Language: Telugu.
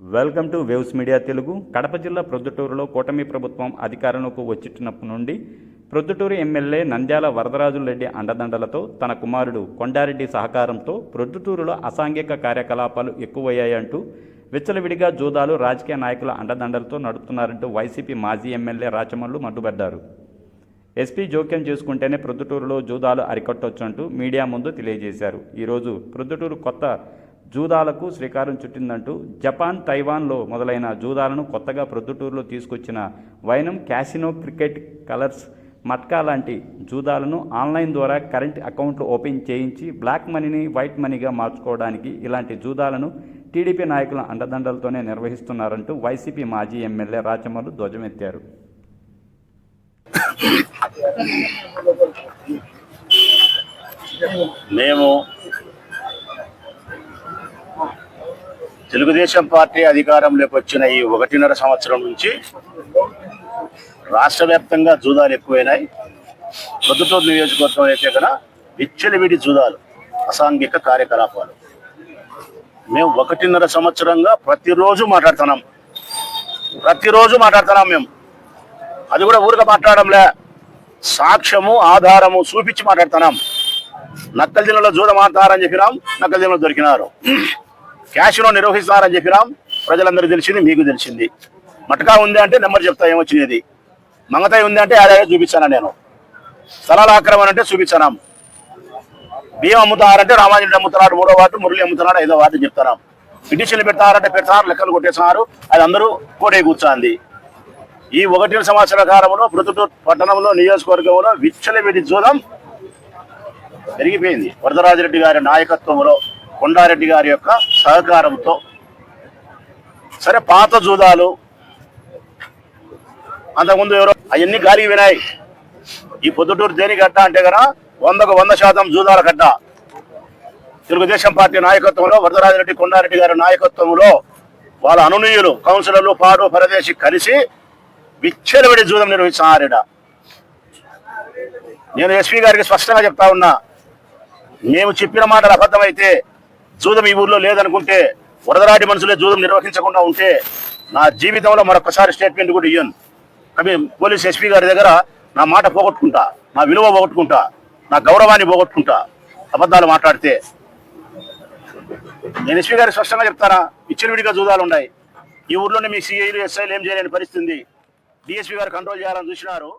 Welcome to waves media Telugu. Kadapa జిల్లా ప్రొద్దుటూరులో కూటమి ప్రభుత్వం అధికారంలోకి వచ్చినప్పటి నుండి ప్రొద్దుటూరు ఎమ్మెల్యే నంద్యాల వరదరాజులరెడ్డి అండదండలతో తన కుమారుడు కొండారెడ్డి సహకారంతో ప్రొద్దుటూరులో అసాంఘిక కార్యకలాపాలు ఎక్కువయ్యాయంటూ విచ్చలవిడిగా జూదాలు రాజకీయ నాయకుల అండదండలతో నడుపుతున్నారంటూ వైసీపీ మాజీ ఎమ్మెల్యే రాచమల్లు మండుబడ్డారు ఎస్పీ జోక్యం చేసుకుంటేనే ప్రొద్దుటూరులో జూదాలు అరికట్టొచ్చంటూ మీడియా ముందు తెలియజేశారు. ఈరోజు ప్రొద్దుటూరు కొత్త జూదాలకు శ్రీకారం చుట్టిందంటూ జపాన్ తైవాన్లో మొదలైన జూదాలను కొత్తగా ప్రొద్దుటూరులో తీసుకొచ్చిన వైనం క్యాసినో క్రికెట్ కలర్స్ మట్కా లాంటి జూదాలను ఆన్లైన్ ద్వారా కరెంట్ అకౌంట్లు ఓపెన్ చేయించి బ్లాక్ మనీని వైట్ మనీగా మార్చుకోవడానికి ఇలాంటి జూదాలను టీడీపీ నాయకుల అండదండలతోనే నిర్వహిస్తున్నారంటూ వైసీపీ మాజీ ఎమ్మెల్యే రాచమల్లు ధ్వజమెత్తారు. మేము తెలుగుదేశం పార్టీ అధికారంలోకి వచ్చిన ఈ ఒకటిన్నర సంవత్సరం నుంచి రాష్ట్ర వ్యాప్తంగా జూదాలు ఎక్కువైనాయి. పొద్దుటూరు నియోజకవర్గం అయితే కదా విచ్చలివిడి జూదాలు అసాంఘిక కార్యకలాపాలు. మేము ఒకటిన్నర సంవత్సరంగా ప్రతిరోజు మాట్లాడుతున్నాం. ప్రతిరోజు మాట్లాడుతున్నాం మేము. అది కూడా ఊరిగా మాట్లాడడంలే. సాక్ష్యము ఆధారము చూపించి మాట్లాడుతున్నాం. నక్కల జిల్లాలో జూదం ఆడతారని చెప్పినాం నక్కల జిల్లాలో దొరికినారు. క్యాష్లో నిర్వహిస్తున్నారని చెప్పినాం ప్రజలందరికీ తెలిసింది మీకు తెలిసింది. మటకా ఉంది అంటే నెంబర్ చెప్తా ఏమొచ్చినది? మంగతాయి ఉంది అంటే అదే చూపించాను నేను? స్థలాల ఆక్రమణ అంటే చూపించాను బియ్యం అమ్ముతారంటే రామాంజనుడు అమ్ముతున్నాడు మూడో వార్డు మురళి అమ్ముతున్నాడు ఐదో వార్డు చెప్తున్నాం పిటిషన్లు పెడతారంటే పెడతారు లెక్కలు కొట్టేస్తున్నారు అది అందరూ కోటే కూర్చోంది. ఈ ఒకటి సంవత్సరాల కాలంలో ప్రొద్దుటూరు పట్టణంలో నియోజకవర్గంలో విచ్చలవిడి జూదం పెరిగిపోయింది. వరదరాజరెడ్డి గారి నాయకత్వంలో కొండారెడ్డి గారి యొక్క సహకారంతో. సరే పాత జూదాలు అంతకుముందు ఎవరో అవన్నీ గాలికి వినాయి. ఈ పొద్దుటూరు దేని గడ్డ అంటే కదా వందకు వంద శాతం జూదాల కట్ట. తెలుగుదేశం పార్టీ నాయకత్వంలో వరదరాజరెడ్డి కొండారెడ్డి గారి నాయకత్వంలో వాళ్ళ అనునీయులు కౌన్సిలర్లు పాడు పరదేశి కలిసి విచ్చలవిడి జూదం నిర్వహించారిడ నేను ఎస్పీ గారికి స్పష్టంగా చెప్తా ఉన్నా మేము చెప్పిన మాటలు అబద్ధమైతే జూదం ఈ ఊర్లో లేదనుకుంటే వరదరాటి మనుషులే జూదం నిర్వహించకుండా ఉంటే నా జీవితంలో మరొకసారి స్టేట్మెంట్ కూడా ఇయ్యను. అవి పోలీస్ ఎస్పీ గారి దగ్గర నా మాట పోగొట్టుకుంటా నా విలువ పోగొట్టుకుంటా నా గౌరవాన్ని పోగొట్టుకుంటా అబద్ధాలు మాట్లాడితే. నేను ఎస్పీ గారికి స్పష్టంగా చెప్తానా? విచ్చలవిడిగా జూదాలు ఉన్నాయి. ఈ ఊర్లోనే మీ సిఐలు ఎస్ఐలు ఏం చేయలేని పరిస్థితి ఉంది. డిఎస్పీ గారు కంట్రోల్ చేయాలని చూసినారు.